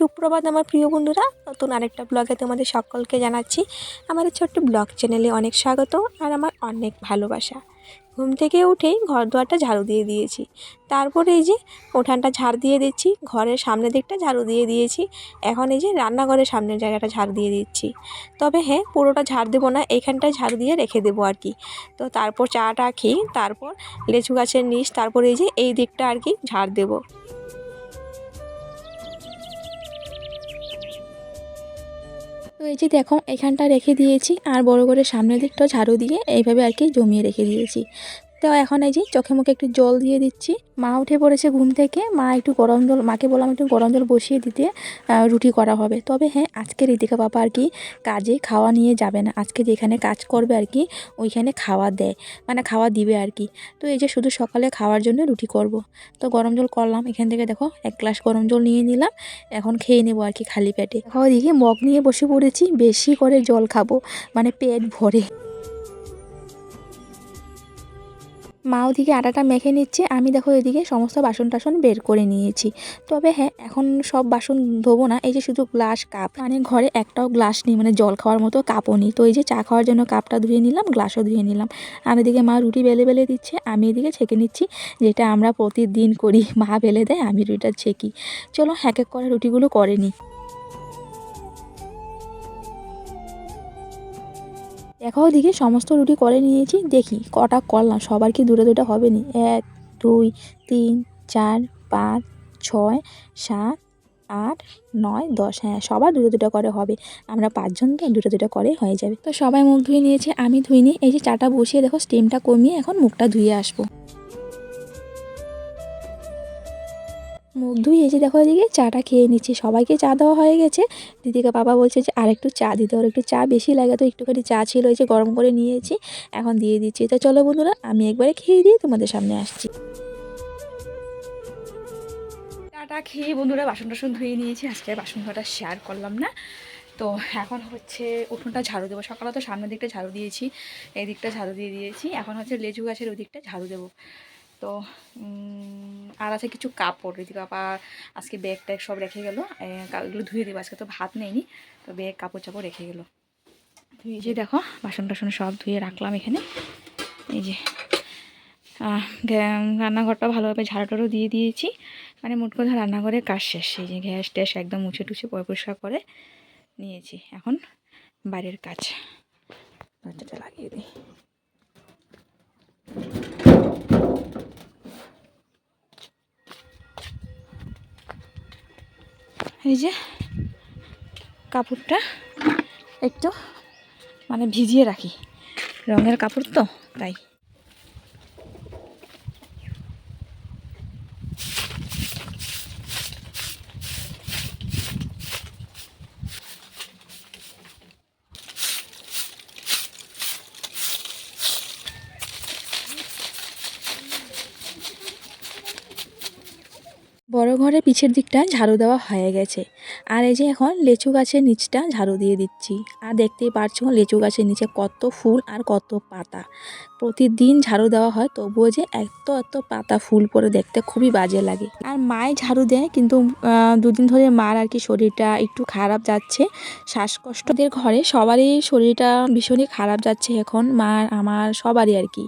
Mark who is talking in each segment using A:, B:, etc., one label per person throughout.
A: সুপ্রভাত আমার প্রিয় বন্ধুরা নতুন আরেকটা ব্লগে তোমাদের সকলকে জানাচ্ছি আমাদের ছোট্ট ব্লগ চ্যানেলে অনেক স্বাগত আর আমার অনেক ভালোবাসা ঘুম থেকে উঠেই ঘর দোয়ারটা ঝাড়ু দিয়ে দিয়েছি তারপর এই যে উঠানটা ঝাড় দিয়ে দিচ্ছি ঘরের সামনের দিকটা ঝাড়ু দিয়ে দিয়েছি এখন এই যে রান্নাঘরের সামনের জায়গাটা ঝাড় দিয়ে দিচ্ছি তবে হ্যাঁ পুরোটা ঝাড় দেবো না এইখানটা ঝাড় দিয়ে রেখে দেবো আর কি তো তারপর চাটা খেয়ে তারপর লেচু গাছের নিচ তারপর এই যে এই দিকটা আর কি ঝাড় দেবো তো এই যে দেখো এখানটা রেখে দিয়েছি আর বড় করে সামনের দিকটা ঝাড়ু দিয়ে এইভাবে আর কি জমিয়ে রেখে দিয়েছি তো এখন এই যে চোখে মুখে একটু জল দিয়ে দিচ্ছি মা উঠে পড়েছে ঘুম থেকে মা একটু গরম জল মাকে বললাম একটু গরম জল বসিয়ে দিতে রুটি করা হবে তবে হ্যাঁ আজকে ঋতিকা বাবা আর কি কাজে খাওয়া নিয়ে যাবে না আজকে যেখানে কাজ করবে আর কি ওইখানে খাওয়া দেয় মানে খাওয়া দিবে আর কি তো এই যে শুধু সকালে খাওয়ার জন্য রুটি করব। তো গরম জল করলাম এখান থেকে দেখো এক গ্লাস গরম জল নিয়ে নিলাম এখন খেয়ে নেবো আর কি খালি পেটে খাওয়া দিকে মগ নিয়ে বসে পড়েছি বেশি করে জল খাবো মানে পেট ভরে মা ওদিকে আটাটা মেখে নিচ্ছে আমি দেখো এদিকে সমস্ত বাসন টাসন বের করে নিয়েছি তবে হ্যাঁ এখন সব বাসন ধোবো না এই যে শুধু গ্লাস কাপ মানে ঘরে একটাও গ্লাস নেই মানে জল খাওয়ার মতো কাপও নেই তো এই যে চা খাওয়ার জন্য কাপটা ধুয়ে নিলাম গ্লাসও ধুয়ে নিলাম আর এদিকে মা রুটি বেলে বেলে দিচ্ছে আমি এদিকে ছেঁকে নিচ্ছি যেটা আমরা প্রতিদিন করি মা বেলে দেয় আমি রুটিটা ছেঁকি চলো এক এক করে রুটিগুলো করে নিই দেখো দিকে সমস্ত রুটি করে নিয়েছি দেখি কটা করলাম সবার কি দুটো দুটো হবে নি এক দুই তিন চার পাঁচ ছয় সাত আট নয় দশ হ্যাঁ সবার দুটো দুটো করে হবে আমরা পাঁচজন তো দুটো দুটো করে হয়ে যাবে তো সবাই মুখ ধুয়ে নিয়েছে আমি ধুইনি এই যে চাটা বসিয়ে দেখো স্টিমটা কমিয়ে এখন মুখটা ধুয়ে আসবো মুখ ধুই এসে দেখো এদিকে চাটা খেয়ে নিচ্ছে সবাইকে চা দেওয়া হয়ে গেছে দিদিকে বাবা বলছে যে আর একটু চা দিতে ওর একটু চা বেশি লাগে তো একটুখানি চা ছিল এই যে গরম করে নিয়েছি এখন দিয়ে দিচ্ছি তো চলো বন্ধুরা আমি একবারে খেয়ে দিয়ে তোমাদের সামনে আসছি চাটা খেয়ে বন্ধুরা বাসন টাসন ধুয়ে নিয়েছি আজকে বাসন ধোয়াটা শেয়ার করলাম না তো এখন হচ্ছে উঠোনটা ঝাড়ু দেবো সকালে তো সামনের দিকটা ঝাড়ু দিয়েছি এই দিকটা ঝাড়ু দিয়ে দিয়েছি এখন হচ্ছে লেচু গাছের ওই দিকটা ঝাড়ু দেবো তো আর আছে কিছু কাপড় ঋতিকা আপা আজকে ব্যাগ ট্যাগ সব রেখে গেলো এগুলো ধুয়ে দেবো আজকে তো ভাত নেইনি তো ব্যাগ কাপড় চাপড় রেখে গেলো ধুয়ে যে দেখো বাসন টাসন সব ধুয়ে রাখলাম এখানে এই যে রান্নাঘরটা ভালোভাবে ঝাড়াটারও দিয়ে দিয়েছি মানে মোট কথা রান্নাঘরে কাজ শেষ এই যে গ্যাস ট্যাস একদম মুছে টুছে পরিষ্কার করে নিয়েছি এখন বাইরের কাজ বাচ্চাটা লাগিয়ে দিই এই যে কাপড়টা একটু মানে ভিজিয়ে রাখি রঙের কাপড় তো তাই ঘরের পিছের দিকটা ঝাড়ু দেওয়া হয়ে গেছে আর এই যে এখন লেচু গাছের নিচটা ঝাড়ু দিয়ে দিচ্ছি আর দেখতেই পারছো লেচু গাছের নিচে কত ফুল আর কত পাতা প্রতিদিন ঝাড়ু দেওয়া হয় তবুও যে এত এত পাতা ফুল পরে দেখতে খুবই বাজে লাগে আর মায় ঝাড়ু দেয় কিন্তু দুদিন ধরে মার আর কি শরীরটা একটু খারাপ যাচ্ছে শ্বাসকষ্টদের ঘরে সবারই শরীরটা ভীষণই খারাপ যাচ্ছে এখন মার আমার সবারই আর কি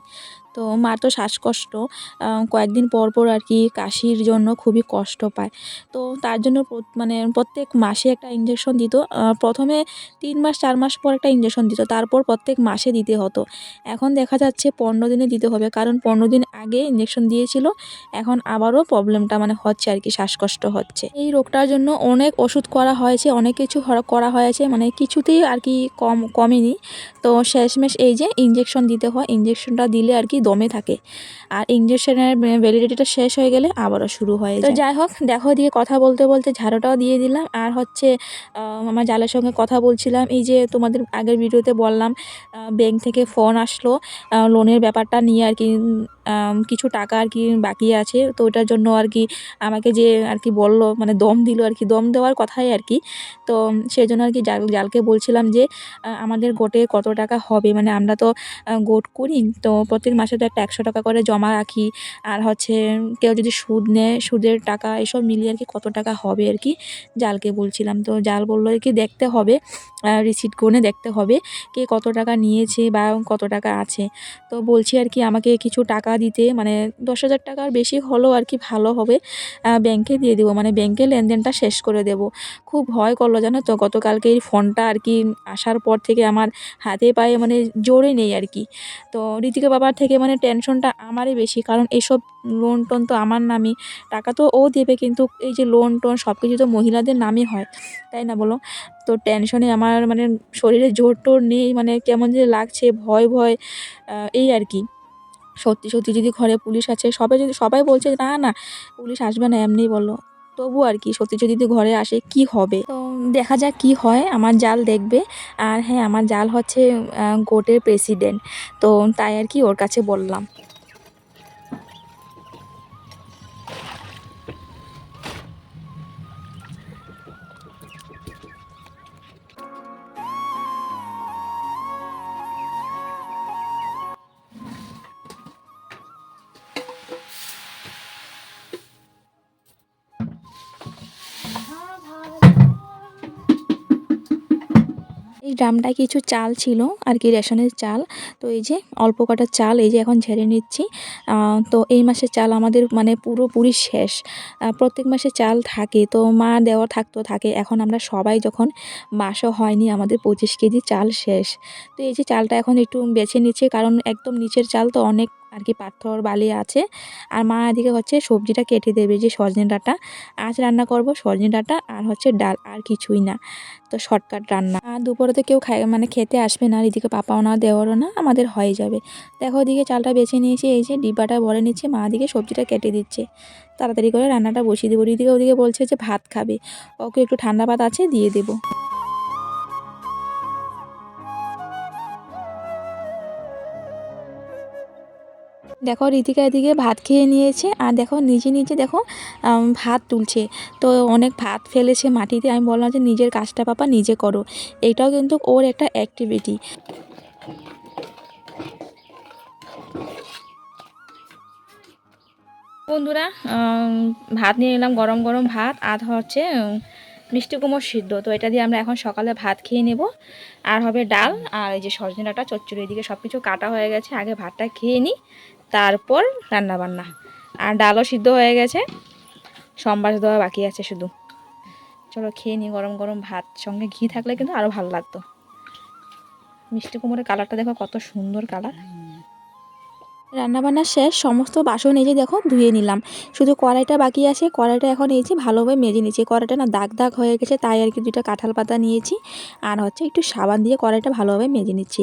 A: তো মার তো শ্বাসকষ্ট কয়েকদিন পর পর আর কি কাশির জন্য খুবই কষ্ট পায় তো তার জন্য মানে প্রত্যেক মাসে একটা ইঞ্জেকশন দিত প্রথমে তিন মাস চার মাস পর একটা ইঞ্জেকশন দিত তারপর প্রত্যেক মাসে দিতে হতো এখন দেখা যাচ্ছে পনেরো দিনে দিতে হবে কারণ পনেরো দিন আগে ইঞ্জেকশন দিয়েছিল এখন আবারও প্রবলেমটা মানে হচ্ছে আর কি শ্বাসকষ্ট হচ্ছে এই রোগটার জন্য অনেক ওষুধ করা হয়েছে অনেক কিছু করা হয়েছে মানে কিছুতেই আর কি কম কমেনি তো শেষমেশ এই যে ইঞ্জেকশন দিতে হয় ইঞ্জেকশনটা দিলে আর কি দমে থাকে আর ইঞ্জেকশনের ভ্যালিডিটিটা শেষ হয়ে গেলে আবারও শুরু হয় তো যাই হোক দেখো দিয়ে কথা বলতে বলতে ঝাড়োটাও দিয়ে দিলাম আর হচ্ছে আমার জালের সঙ্গে কথা বলছিলাম এই যে তোমাদের আগের ভিডিওতে বললাম ব্যাংক থেকে ফোন আসলো লোনের ব্যাপারটা নিয়ে আর কি কিছু টাকা আর কি বাকি আছে তো ওটার জন্য আর কি আমাকে যে আর কি বললো মানে দম দিল আর কি দম দেওয়ার কথাই আর কি তো সেই জন্য আর কি জাল জালকে বলছিলাম যে আমাদের গোটে কত টাকা হবে মানে আমরা তো গোট করি তো প্রত্যেক মাসে তো একটা একশো টাকা করে জমা রাখি আর হচ্ছে কেউ যদি সুদ নেয় সুদের টাকা এসব মিলিয়ে আর কি কত টাকা হবে আর কি জালকে বলছিলাম তো জাল বললো আর কি দেখতে হবে রিসিট গুনে দেখতে হবে কে কত টাকা নিয়েছে বা কত টাকা আছে তো বলছি আর কি আমাকে কিছু টাকা টাকা দিতে মানে দশ হাজার টাকার বেশি হলেও আর কি ভালো হবে ব্যাংকে দিয়ে দেবো মানে ব্যাংকে লেনদেনটা শেষ করে দেব খুব ভয় করলো জানো তো গতকালকে এই ফোনটা আর কি আসার পর থেকে আমার হাতে পায়ে মানে জোরে নেই আর কি তো ঋতিকা বাবার থেকে মানে টেনশনটা আমারই বেশি কারণ এসব লোন টোন তো আমার নামই টাকা তো ও দেবে কিন্তু এই যে লোন টোন সব কিছু তো মহিলাদের নামই হয় তাই না বলো তো টেনশনে আমার মানে শরীরে জোর টোর নেই মানে কেমন যে লাগছে ভয় ভয় এই আর কি সত্যি সত্যি যদি ঘরে পুলিশ আছে সবাই যদি সবাই বলছে না না পুলিশ আসবে না এমনি বলো তবু আর কি সত্যি যদি ঘরে আসে কি হবে তো দেখা যাক কি হয় আমার জাল দেখবে আর হ্যাঁ আমার জাল হচ্ছে গোটের প্রেসিডেন্ট তো তাই আর কি ওর কাছে বললাম ড্রামটায় কিছু চাল ছিল আর কি রেশনের চাল তো এই যে অল্প কটা চাল এই যে এখন ঝেড়ে নিচ্ছি তো এই মাসে চাল আমাদের মানে পুরোপুরি শেষ প্রত্যেক মাসে চাল থাকে তো মা দেওয়া থাকতো থাকে এখন আমরা সবাই যখন মাসও হয়নি আমাদের পঁচিশ কেজি চাল শেষ তো এই যে চালটা এখন একটু বেছে নিচ্ছে কারণ একদম নিচের চাল তো অনেক আর কি পাথর বালি আছে আর মা এদিকে হচ্ছে সবজিটা কেটে দেবে যে সজনে ডাঁটা আজ রান্না করব সজনে ডাঁটা আর হচ্ছে ডাল আর কিছুই না তো শর্টকাট রান্না আর দুপুরে তো কেউ খায় মানে খেতে আসবে না আর এদিকে পাপাও না দেওয়ারও না আমাদের হয়ে যাবে দেখো ওদিকে চালটা বেছে নিয়েছে এই যে ডিব্বাটা বলে নিচ্ছে মা দিকে সবজিটা কেটে দিচ্ছে তাড়াতাড়ি করে রান্নাটা বসিয়ে দেবো ওদিকে ওদিকে বলছে যে ভাত খাবে ওকে একটু ঠান্ডা ভাত আছে দিয়ে দেবো দেখো ঋতিকা এদিকে ভাত খেয়ে নিয়েছে আর দেখো নিজে নিজে দেখো ভাত তুলছে তো অনেক ভাত ফেলেছে মাটিতে আমি বললাম যে নিজের কাজটা পাপা নিজে করো এটাও কিন্তু ওর একটা অ্যাক্টিভিটি বন্ধুরা ভাত নিয়ে নিলাম গরম গরম ভাত আর হচ্ছে মিষ্টি কুমড় সিদ্ধ তো এটা দিয়ে আমরা এখন সকালে ভাত খেয়ে নেব আর হবে ডাল আর এই যে সজনে ডাটা চচ্চড়ি এদিকে সব কিছু কাটা হয়ে গেছে আগে ভাতটা খেয়ে নিই তারপর রান্না বান্না আর ডালও সিদ্ধ হয়ে গেছে সম্বাস দেওয়া বাকি আছে শুধু চলো খেয়ে নিই গরম গরম ভাত সঙ্গে ঘি থাকলে কিন্তু আরও ভালো লাগতো মিষ্টি কুমোরের কালারটা দেখো কত সুন্দর কালার রান্নাবান্না শেষ সমস্ত বাসন এই যে দেখো ধুয়ে নিলাম শুধু কড়াইটা বাকি আছে কড়াইটা এখন এই যে ভালোভাবে মেজে নিয়েছি কড়াইটা না দাগ দাগ হয়ে গেছে তাই আর কি দুটা কাঁঠাল পাতা নিয়েছি আর হচ্ছে একটু সাবান দিয়ে কড়াইটা ভালোভাবে মেজে নিচ্ছি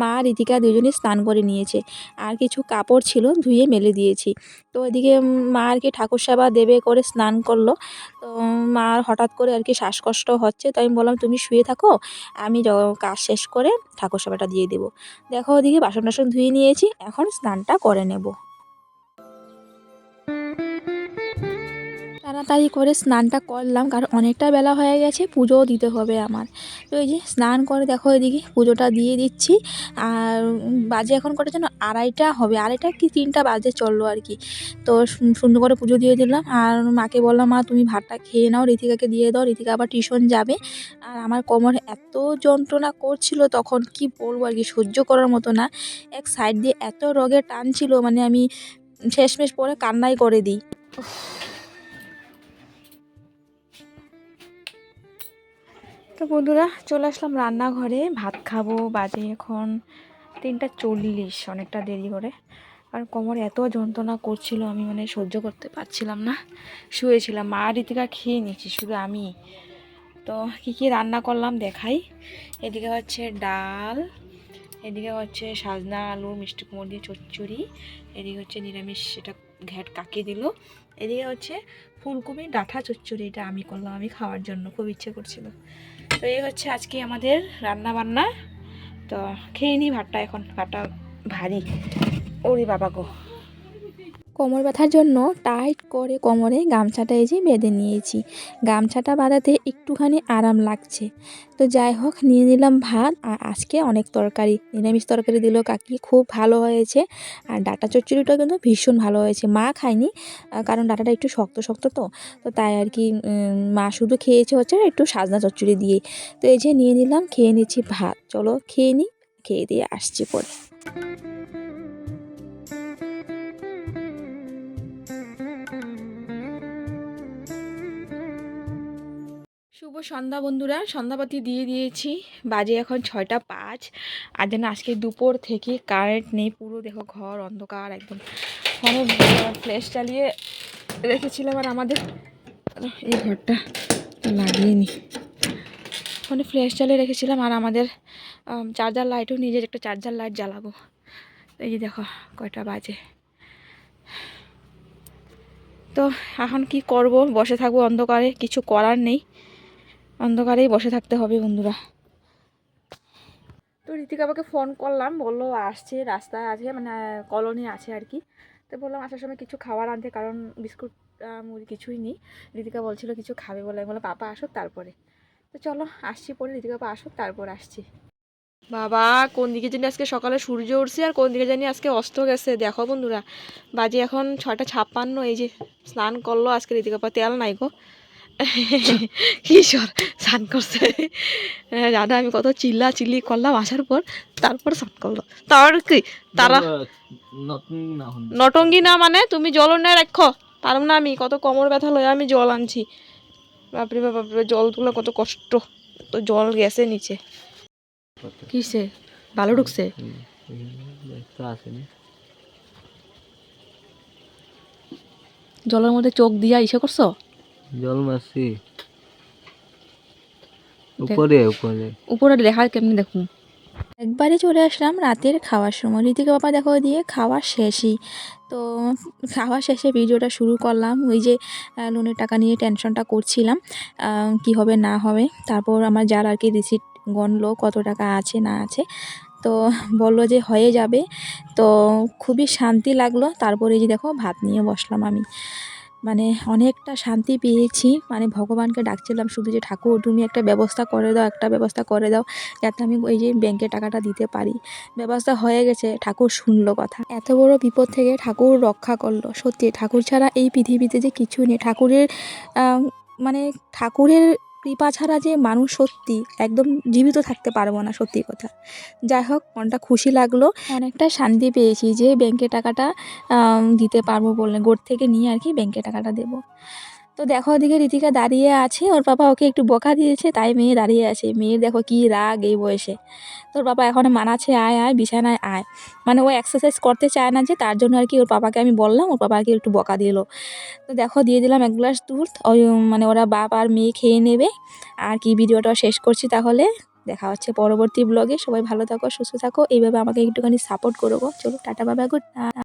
A: মা ঋতিকা দুজনে স্নান করে নিয়েছে আর কিছু কাপড় ছিল ধুয়ে মেলে দিয়েছি তো এদিকে মা আর কি ঠাকুর সেবা দেবে করে স্নান করলো তো মার হঠাৎ করে আর কি শ্বাসকষ্ট হচ্ছে তো আমি বললাম তুমি শুয়ে থাকো আমি কাজ শেষ করে ঠাকুর সেবাটা দিয়ে দেবো দেখো ওদিকে বাসন টাসন ধুয়ে নিয়েছি এখন স্নানটা করে নেব তাড়াতাড়ি করে স্নানটা করলাম কারণ অনেকটা বেলা হয়ে গেছে পুজোও দিতে হবে আমার তো এই যে স্নান করে দেখো এদিকে পুজোটা দিয়ে দিচ্ছি আর বাজে এখন করে যেন আড়াইটা হবে আড়াইটা কি তিনটা বাজে চললো আর কি তো সুন্দর করে পুজো দিয়ে দিলাম আর মাকে বললাম মা তুমি ভাতটা খেয়ে নাও ঋতিকাকে দিয়ে দাও ঋতিকা আবার টিউশন যাবে আর আমার কোমর এত যন্ত্রণা করছিল তখন কি বলবো আর কি সহ্য করার মতো না এক সাইড দিয়ে এত রোগে টানছিল মানে আমি শেষমেশ পরে কান্নাই করে দিই তো বন্ধুরা চলে আসলাম রান্নাঘরে ভাত খাবো বাজে এখন তিনটা চল্লিশ অনেকটা দেরি করে কারণ কোমর এত যন্ত্রণা করছিল আমি মানে সহ্য করতে পারছিলাম না শুয়েছিলাম মা রীতিকা খেয়ে নিয়েছি শুধু আমি তো কি কি রান্না করলাম দেখাই এদিকে হচ্ছে ডাল এদিকে হচ্ছে সাজনা আলু মিষ্টি কুমড় দিয়ে চচ্চড়ি এদিকে হচ্ছে নিরামিষ সেটা ঘ্যাট কাকে দিল এদিকে হচ্ছে ফুলকপি ডাঁঠা চচ্চড়ি এটা আমি করলাম আমি খাওয়ার জন্য খুব ইচ্ছে করছিল তো এই হচ্ছে আজকে আমাদের রান্না বান্না তো খেয়ে নিই ভাতটা এখন ভাতটা ভারী ওরে বাবা গো কোমর ব্যথার জন্য টাইট করে কোমরে গামছাটা এই যে বেঁধে নিয়েছি গামছাটা বাঁধাতে একটুখানি আরাম লাগছে তো যাই হোক নিয়ে নিলাম ভাত আর আজকে অনেক তরকারি নিরামিষ তরকারি দিল কাকি খুব ভালো হয়েছে আর ডাটা চচ্চড়িটাও কিন্তু ভীষণ ভালো হয়েছে মা খায়নি কারণ ডাটাটা একটু শক্ত শক্ত তো তো তাই আর কি মা শুধু খেয়েছে হচ্ছে একটু সাজনা চচ্চড়ি দিয়ে তো এই যে নিয়ে নিলাম খেয়ে নিচ্ছি ভাত চলো খেয়ে নিই খেয়ে দিয়ে আসছি পরে শুভ সন্ধ্যা বন্ধুরা সন্ধ্যাপাতি দিয়ে দিয়েছি বাজে এখন ছয়টা পাঁচ আর যেন আজকে দুপুর থেকে কারেন্ট নেই পুরো দেখো ঘর অন্ধকার একদম অনেক ফ্ল্যাশ চালিয়ে রেখেছিলাম আর আমাদের এই ঘরটা লাগিয়ে নি ফোনে ফ্ল্যাশ চালিয়ে রেখেছিলাম আর আমাদের চার্জার লাইটও নিজের একটা চার্জার লাইট জ্বালাবো এই যে দেখো কয়টা বাজে তো এখন কি করব বসে থাকবো অন্ধকারে কিছু করার নেই অন্ধকারেই বসে থাকতে হবে বন্ধুরা তো ঋতিক আমাকে ফোন করলাম বললো আসছে রাস্তায় আছে মানে কলোনি আছে আর কি তো বললাম আসার সময় কিছু খাবার আনতে কারণ বিস্কুট মুড়ি কিছুই নেই ঋতিকা বলছিল কিছু খাবে বলে আমি বললাম পাপা আসুক তারপরে তো চলো আসছি পরে ঋতিকা পাপা আসুক তারপর আসছি বাবা কোন দিকে জানি আজকে সকালে সূর্য উঠছে আর কোন দিকে জানি আজকে অস্ত গেছে দেখো বন্ধুরা বাজে এখন ছটা ছাপ্পান্ন এই যে স্নান করলো আজকে ঋতিকা তেল নাই গো কিশোর স্নান করছে দাদা আমি কত চিল্লা চিল্লি করলাম আসার পর তারপর স্নান করলো তার কি তারা নটঙ্গি না মানে তুমি জল না রাখো পারম মানে না আমি কত কোমর ব্যথা লয়ে আমি জল আনছি বাপরে বাপরে জল তুলে কত কষ্ট তো জল গেছে নিচে কিসে ভালো ঢুকছে জলের মধ্যে চোখ দিয়া ইসে করছো উপরে উপরে উপরে লেখা কেমনি দেখুন একবারে চলে আসলাম রাতের খাওয়ার সময় ঋতিক বাবা দেখো দিয়ে খাওয়া শেষই তো খাওয়া শেষে ভিডিওটা শুরু করলাম ওই যে লোনের টাকা নিয়ে টেনশনটা করছিলাম কি হবে না হবে তারপর আমার যার আর কি রিসিট গণলো কত টাকা আছে না আছে তো বললো যে হয়ে যাবে তো খুবই শান্তি লাগলো তারপরে যে দেখো ভাত নিয়ে বসলাম আমি মানে অনেকটা শান্তি পেয়েছি মানে ভগবানকে ডাকছিলাম শুধু যে ঠাকুর তুমি একটা ব্যবস্থা করে দাও একটা ব্যবস্থা করে দাও যাতে আমি ওই যে ব্যাংকে টাকাটা দিতে পারি ব্যবস্থা হয়ে গেছে ঠাকুর শুনলো কথা এত বড় বিপদ থেকে ঠাকুর রক্ষা করলো সত্যি ঠাকুর ছাড়া এই পৃথিবীতে যে কিছু নেই ঠাকুরের মানে ঠাকুরের কৃপা ছাড়া যে মানুষ সত্যি একদম জীবিত থাকতে পারবো না সত্যি কথা যাই হোক মনটা খুশি লাগলো অনেকটা শান্তি পেয়েছি যে ব্যাংকে টাকাটা দিতে পারবো বলে গোট থেকে নিয়ে আর কি ব্যাংকে টাকাটা দেবো তো দেখো ওদিকে রিতিকা দাঁড়িয়ে আছে ওর বাবা ওকে একটু বকা দিয়েছে তাই মেয়ে দাঁড়িয়ে আছে মেয়ের দেখো কি রাগ এই বয়সে তোর বাবা এখন মানাচ্ছে আয় আয় বিছানায় আয় মানে ও এক্সারসাইজ করতে চায় না যে তার জন্য আর কি ওর বাবাকে আমি বললাম ওর বাবাকে একটু বকা দিল তো দেখো দিয়ে দিলাম এক গ্লাস দুধ ওই মানে ওরা বাপ আর মেয়ে খেয়ে নেবে আর কি ভিডিওটা শেষ করছি তাহলে দেখা হচ্ছে পরবর্তী ব্লগে সবাই ভালো থাকো সুস্থ থাকো এইভাবে আমাকে একটুখানি সাপোর্ট করবো চলো টাটা বাবা গুড